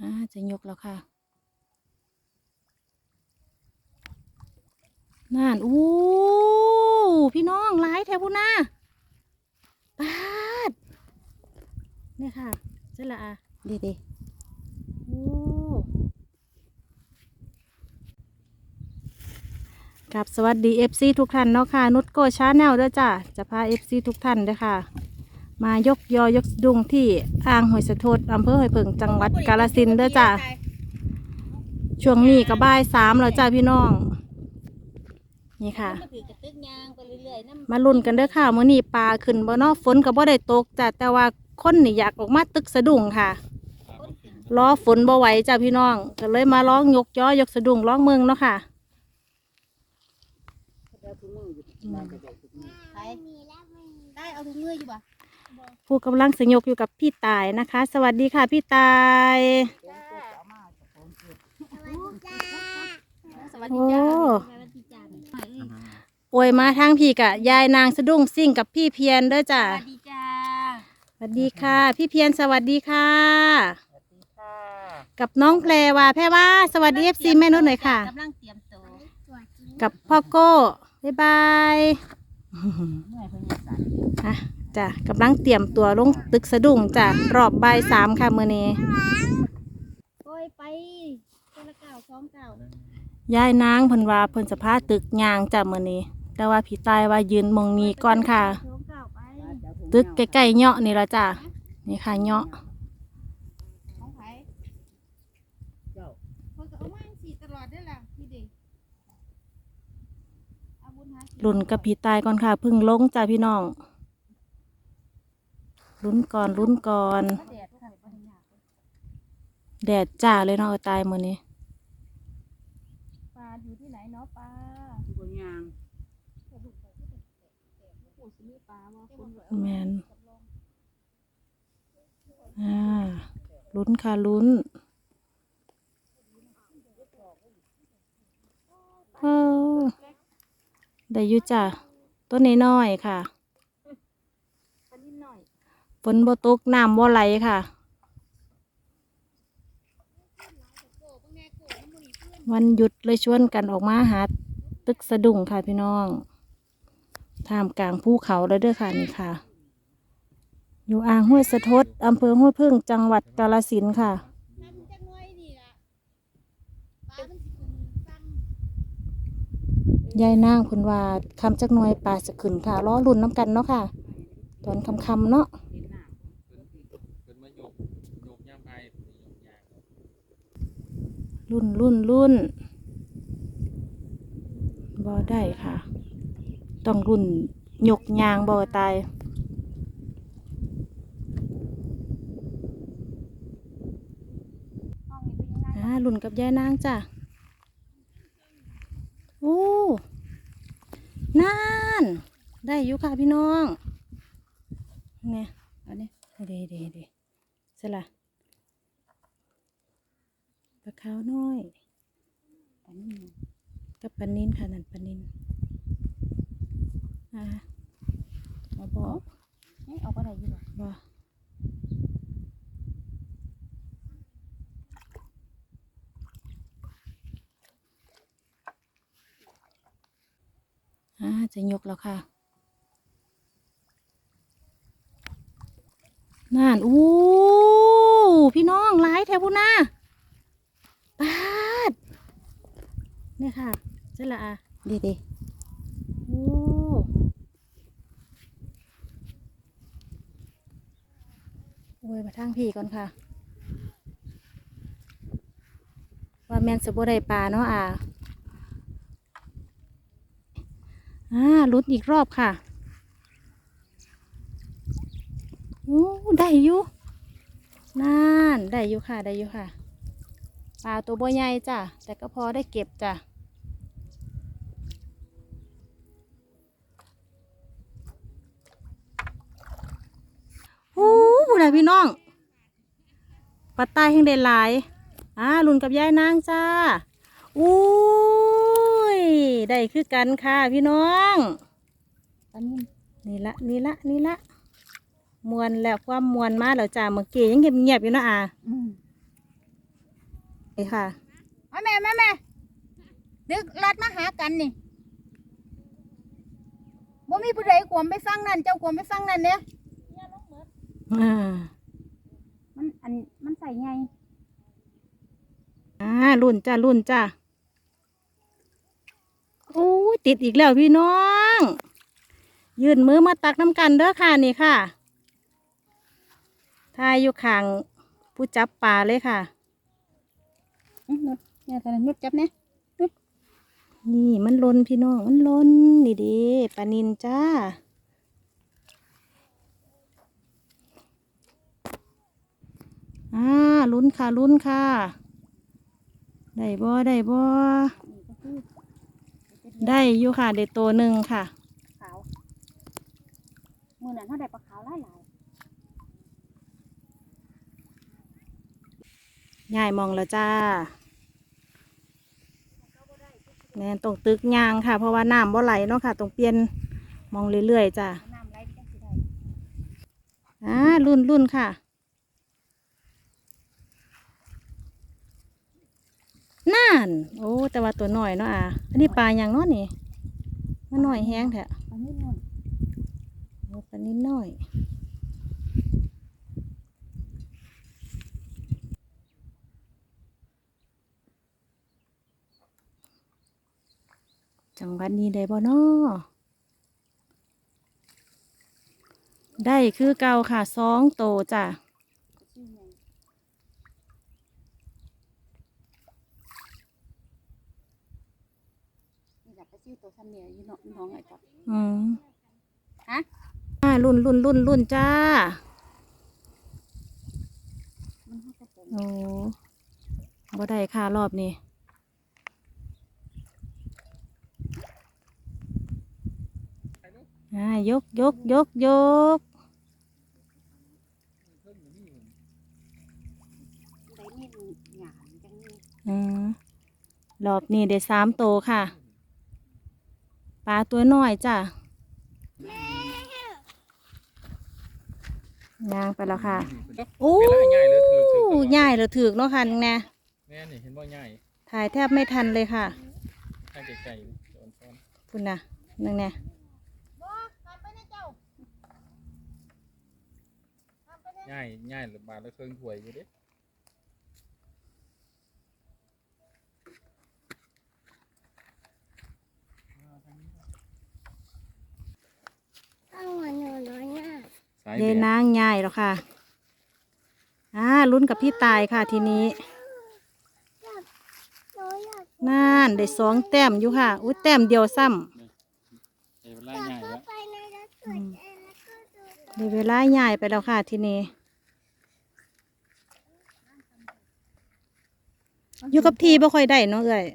อ่าจะยกแล้วค่ะนั่นอู้พี่น้องหลายแถวพูน่าปาดเนี่ยค่ะเสร็จละอะดีดีๆโอ้กับสวัสดี FC ทุกท่านเนาะค่ะ นุชโกชาแนลด้วยจ้ะจะพา FC ทุกท่านเด้วยค่ะ มายกยอยกสะดุงที่อ่างหอยสะโทดอำเภอหอยเพิงจังหวัดกาฬสินธุ์เด้อจ้ะช่วงนี้ก็บ่ายสามแล้วจ้าพี่น้อง นี่ค่ะ มาถือกระตึกยางไปเรื่อยๆน้ำมาลุ้นกันเด้อค่ะมื้อนี้ปลาขึ้นบ่เนาะฝนก็บ่ได้ตกจ้ะแต่ว่าคนนี่อยากออกมาตึกสะดุ้งค่ะก้นขึ้นรอฝนบ่ไหวจ้าพี่น้องก็เลยมาร้องยกย้อยกสะดุ้งร้องเมืองเนาะค่ะไปได้เอาถุงมืออยู่ป่ะ ผู้กำลังสยกอยู่กับพี่ตายนะคะ สวัสดีค่ะพี่ตายสวัสโอ้ดีจ้าสวัสดีจ้าหน่อยเอ้ยอวยมาทางพี่กะยายนางสะดุ้งซิ่งกับพี่เพียนเด้อจ้ะสวัสดีจ้าสวัสดีค่ะ พี่เพียนสวัสดีค่ะ กับน้องแพรวาแพรว่าสวัสดีเอฟซีแม่นุชหน่อยค่ะกำลังเตรียมตัวกับพ่อโก้บ๊ายบาย เมื่อยเพิ่นยังสั่นอะจ้ะกำลังเตรียมตัวลงตึกสะดุ้งจ้ะรอบบ่ายสามค่ะมือนี้โอ้ยไปคนละเก้าสองเก้ายายนางเพิ่นว่าเพิ่นจะพาตึกยางจ้ะมือนี้ แต่ว่าพี่ตายว่ายืนมองนี้ก่อนค่ะ สองเก้าไปตึกใกล้ๆเงาะนี่ละจ้ะนี่ค่ะเงาะของไผเจ้าเพิ่นก็เอามาสีตลอดได้อล่ะพี่เด็กเอาบุญหากินลุ้นกับพี่ตายก่อนค่ะเพึ่งลงจ้ะพี่น้อง ลุ้นก่อนลุ้นก่อนมาแดดค่ะบ่ได้ยากเลยแดดจ้าเลยเนาะเอาตายมือนี้ปลาอยู่ที่ไหนเนาะปลาบนยางโอ้สิมีปลาบ่คนรวยแมนอ่าลุ้นค่ะลุ้นเออได้อยู่จ้ะต้นน้อยๆค่ะ ปลานิดหน่อย ฝนบ่ตกน้ำบ่ไหลค่ะ วันหยุดเลยชวนกันออกมาหาตึกสะดุ้งค่ะพี่น้องท่ามกลางภูเขาเลยเด้อค่ะนี่ค่ะ อยู่อ่างห้วยสะทดอำเภอห้วยพึ่งจังหวัดกาฬสินธุ์ค่ะยายนางเพิ่นว่าคำจักหน่วยป่าสะขึ้นค่ะล้อรุ่นน้ำกันเนาะค่ะ ตอนคำคำเนาะ เห็นหน้า เพิ่นมาโยกโยกย่ามไผ่โยกยาง รุ่นรุ่นรุ่นบ่ได้ค่ะ ต้องรุ่นหยกยางบ่ตายรุ่นกับยายนางจ้ะโอ้นั่นได้อยู่ค่ะพี่น้องเนี่ยเอันนี้เดี๋ยวเดี๋ยวเดี๋ยวสละ ลาขาวน้อยอันนี้กับปลานินค่ะนั่นปลานินอ่ามาบอกนี่เอาไปไหนอยู่บ่บ่อ่าจะยกแล้วค่ะนั่นอู้พี่น้องหลายแถวพูน่าปาดเนี่ยค่ะเสร็จละอะดีดีๆโอ้โอ้ยมาทางพี่ก่อนค่ะ ว่าแมนสบได้ปลาเนาะอะอ่าลุ้นอีกรอบค่ะโอ้ได้อยู่นั่นได้อยู่ค่ะได้อยู่ค่ะปลาตัวบ่ใหญ่จ้ะแต่ก็พอได้เก็บจ้ะ โอ้ผู้ใดพี่น้องปลาใต้แห่งเดนหลายอ่าลุนกับยายนางจ้าอุ้ยได้คือกันค่ะพี่น้องนี่ละนี่ละนี่ละมวนแล้วความมวนมาแล้วจ้าเมื่อกี้ยังเงียบๆอยู่นะอะอืมนี่ค่ะแม่แม่แม่ดึกลัดมาหากันนี่บ่มีผู้ใดขวมไปฟังนั่นเจ้าขวมไปฟังนั่นเนี่ย อ่ามันอันมันใส่ไงอ่ารุ่นจ้ารุ่นจ้าโอ้ยติดอีกแล้วพี่น้อง ยื่นมือมาตักน้ำกันเด้อค่ะนี่ค่ะทายอยู่ข้างผู้จับปลาเลยค่ะอื้อนุดเนี่ยตอนนั้นนุดจับเนี่ยนี่มันลนพี่น้องมันลนนี่เดีปลานินจ้า อ่าลุ้นค่ะลุ้นค่ะ ได้บ่ได้บ่นี่ก็คือได้อยู่ค่ะได้ตัวหนึ่งค่ะขาวมือนั้นเขาได้ปลาขาวหลายหลายง่ายมองแล้วจ้าแม่นตรงตึกยางค่ะ เพราะว่าน้ำบ่ไหลเนาะค่ะ ตรงเปลี่ยนมองเรื่อยๆจ้าๆน้ำไหลไปจังสิได้อ่ารุ่นรุ่นค่ะ นั่นโอ้แต่ว่าตัวหน่อยเนาะอะอันนี้ปลาอย่างเนาะนี่มันหน่อยแห้งแท้อันนี้หน่อยโอ้ปลานิดหน่อยจังหวัดนี้ได้บ่เนาะได้คือเก่าค่ะสองโตจ้ะ ชื่อไงนี่แหละไปชื่อตัวซันเนียอยู่เนาะน้องไอ้ป๊อปอืมฮะอ่ารุ่นรุ่นรุ่นรุ่นจ้ามันให้กระผมโอ้บ่ได้ค่ะรอบนี้อ่ายกยกยกยกได้มีหยามจังนี่อืมรอบนี้ได้สามโตค่ะ ปลาตัวน้อยจ้ะย่างไปแล้วค่ะโอ้เวลาใหญ่เลยถือถือใหญ่เหรือถือกเนาะค่ะแน่แม่นี่เห็นบ่ใหญ่ถ่ายแทบไม่ทันเลยค่ะใช่ไกลๆเลยโดนซ้อนคุณนะนั่งแน่บอกกลับไปนะเจ้าใหญ่ใหญ่หรือบาทละเครื่องถ้วยอยู่เด้ เอาหัวหนูน้อยน่ะสายเยแบนางใหญ่แล้วค่ะ อ่าลุ้นกับพี่ตายค่ะทีนี้ นั่นได้สองแต้มอยู่ค่ะ อุ้ยแต้มเดียวซ้เอเวลาใหญ่แล้วำได้เวลาใหญ่ไปแล้วค่ะทีนี้อยู่กับทีบ่ค่อยได้เนาะเอ้ย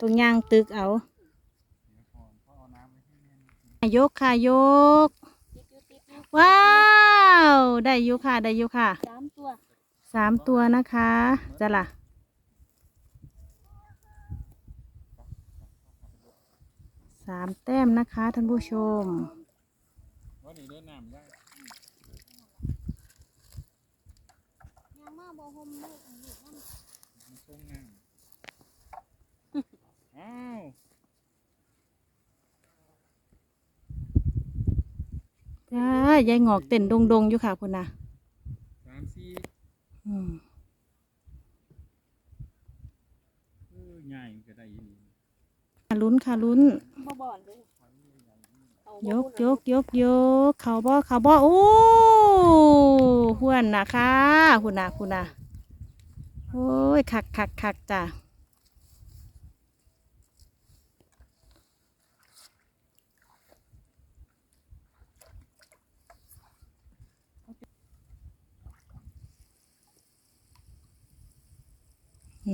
ตรงย่างตึกเอา ยกค่ะยกติดอยู่ติดอยู่ว้าว ได้อยู่ค่ะ ได้อยู่ค่ะสามตัวสามตัวนะคะจะล่ะสามแต้มนะคะท่านผู้ชมว่านี่เดินน้ำได้ยังมาบ่ห่มลูกอันนี้นั่นมันส่งน้ำอ้าว จ้ายายงอกเต้นดงดงๆอยู่ค่ะคุณนะสามสี่อืมเออใหญ่ก็ได้อีนี่ลุ้นค่ะลุ้น บ่บ่อนเลยเอายบ่กพูดยกยกยกเขาบ่เขาบ่โอ้หวนนะคะคุณนะคุณนะโอ้ยคักคักคักจ้ะ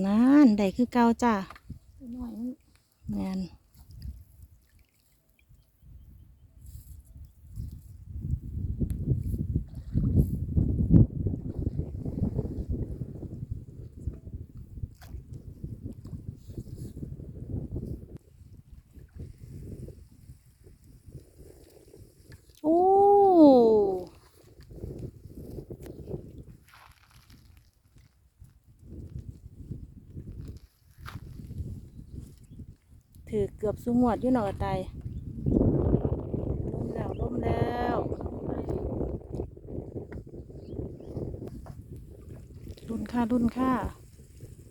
นั่นได้คือเก่าจ้ะหน่อยมัน งานโอ้ ถือเกือบสุงวดอยู่หนอไตล้มแล้วล้มแล้วรุ่นค่ารุ่นค่า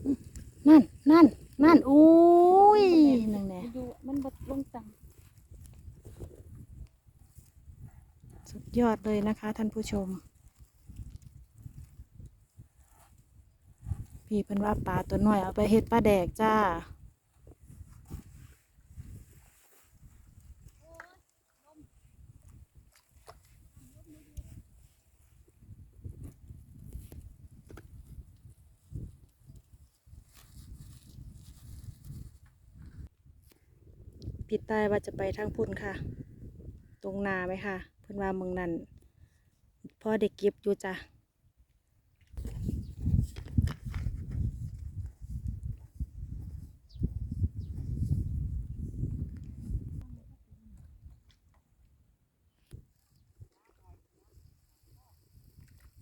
อื้อนั่นนั่นนั่นอุ้ยนั่นแหละดูมันบดลงต่สุดยอดเลยนะคะ ท่านผู้ชม พี่เพิ่นว่าปลาตัวน้อยเอาไปเฮ็ดปลาแดกจ้า ผิดตายว่าจะไปทางพุ่นค่ะ ตรงนาไหมค่ะเพิ่นว่าเมืองนั้นพ่อเด็กเก็บอยู่จ้ะ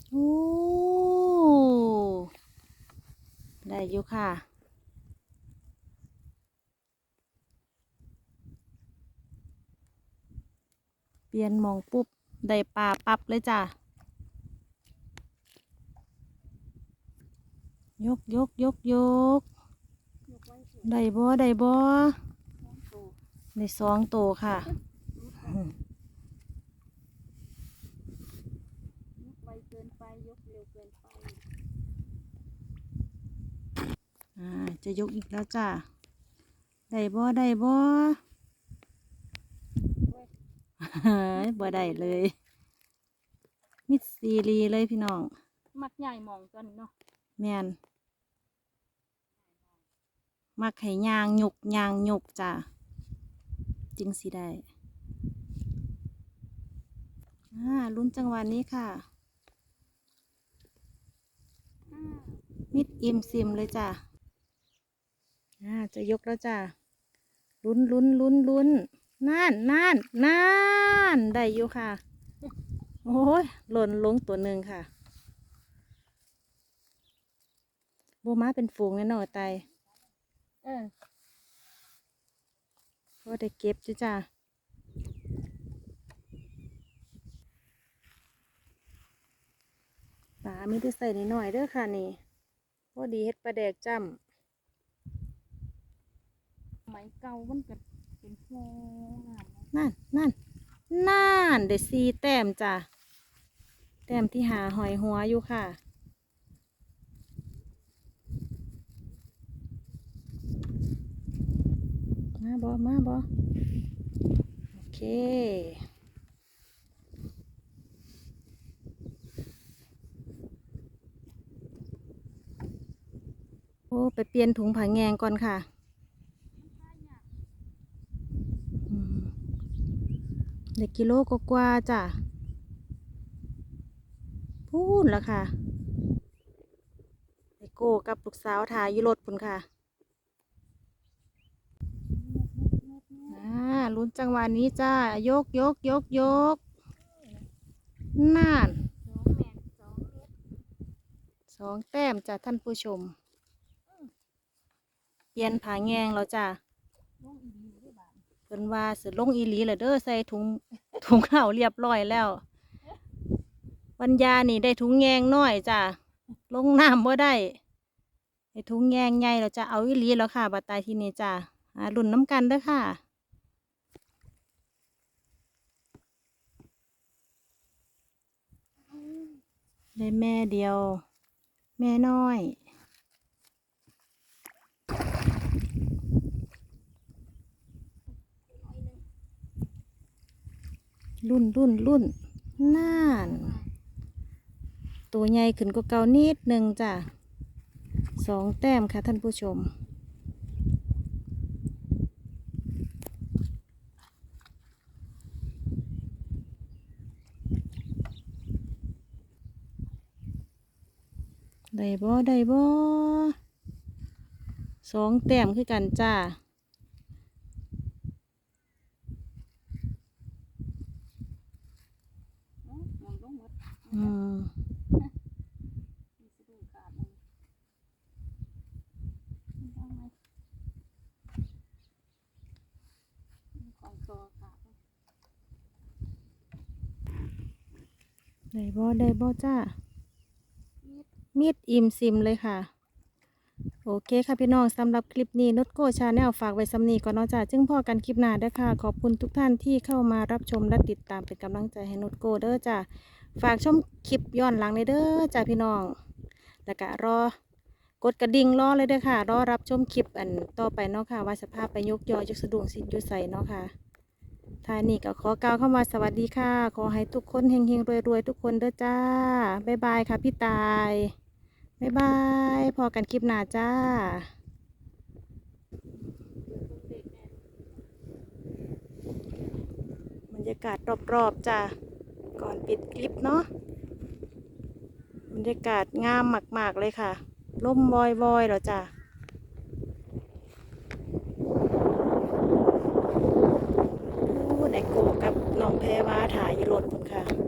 โอ้ ได้อยู่ค่ะ เปลี่ยนมองปุ๊บ ได้ปลาปับเลยจ้ะ ยกยกยกยก ได้บ่ได้บ่น้องโตได้สองตัวค่ะจะยกอีกแล้วจ้ะ ได้บ่ได้บ่ บ่ได้เลยมิดซีรีเลยพี่น้อง มักใหญ่มองตัวนี้เนาะแมนมักให้ยางหยกยางหยกจ้ะจึงสิได้อ่าลุ้นจังหวะนี้ค่ะห้ามิดอิ่มซิมเลยจ้ะอ่าจะยกแล้วจ้ะลุ้นลุ้นลุ้นลุ้น นั่นนั่นนั่นได้อยู่ค่ะ โอ้ยหล่นลงตัวหนึ่งค่ะโบมาเป็นฝูงแน่นอนไตเออก็ได้เก็บจ้ะจ้ะปลามีแต่ใส่นิดหน่อยๆเด้อค่ะนี่พอดีเฮ็ดปลาแดกจ้สมัยเก่ามันก็ เป็นโพงามนั่นนั่นนั่นได้ซีแต้มจ้ะแต้มที่หาหอยหัวอยู่ค่ะ มาบอมาบอโอเคโอ้ไปเปลี่ยนถุงผาแงงก่อนค่ะอืม เด็กกิโลกว่าจ้ะพูดแล้วค่ะไอโก้กับลูกสาวถ่ายยุรถพุ่นค่ะอ่าลุ้นจังหวะนี้จ้ายกยกยกยกน่านสองแมนสองเม็ดสองแต้มจ้ะท่านผู้ชม เปลี่ยนผาแงงแล้วจ้ะ พิ่นว่าสิลงอีหลีแล้วเด้อใส่ถุงถุงเข่าวเรียบร้อยแล้วปัญญานี่ได้ถุงแงงน้อยจ้ะลงน้ำบ่ได้ไอ้ถุงแงงใหญ่เราจะเอาอีหลีแล้วค่ะบัดตายที่นี่จ้ะอ่ารุ่นน้ำกันเด้อค่ะได้แม่เดียว แม่น้อย รุ่นรุ่นรุ่นน่านตัวใหญ่ขึ้นกว่าเก่านิดหนึ่งจ้ะสองแต้มค่ะท่านผู้ชม ได้บ่ได้บ่สองแต้มคือกันจ้า เนาะมองลงหมด อืม มีสะดุ้งขาดเลยเอาไหม ได้บ่ได้บ่จ้ามีดอิ่มซิมเลยค่ะ โอเคค่ะพี่น้องสำหรับคลิปนี้นุชโกชาแนลฝากไว้สำนีก่อนเนาะจ้าจึงพอกันคลิปหน้าเด้อค่ะ ขอบคุณทุกท่านที่เข้ามารับชมและติดตามเป็นกำลังใจให้นุชโกเด้อจ้าฝากชมคลิปย้อนหลังเลยเด้อจ้าพี่น้อง แล้วก็รอกดกระดิ่งรอเลยเด้อค่ะ รอรับชมคลิปอันต่อไปเนาะค่ะ ว่าสภาพไปยกยอยกสะดุ้งสิอยุใส่เนาะค่ะ ท้ายนี้ก็ขอกล่าวเข้ามาสวัสดีค่ะ ขอให้ทุกคนเฮงๆรวยๆ ทุกคนเด้อจ้า บ๊ายบายค่ะพี่ตาย บ๊ายบายพอกันคลิปหน้าจ้าบรรยากาศรอบๆจ้าก่อนปิดคลิปเนาะบรรยากาศงามมาก ๆ เลยค่ะล่มวอยๆเหรอจ้า เอโกกับน้องแพรว่าถ่ายรถคุณค่ะ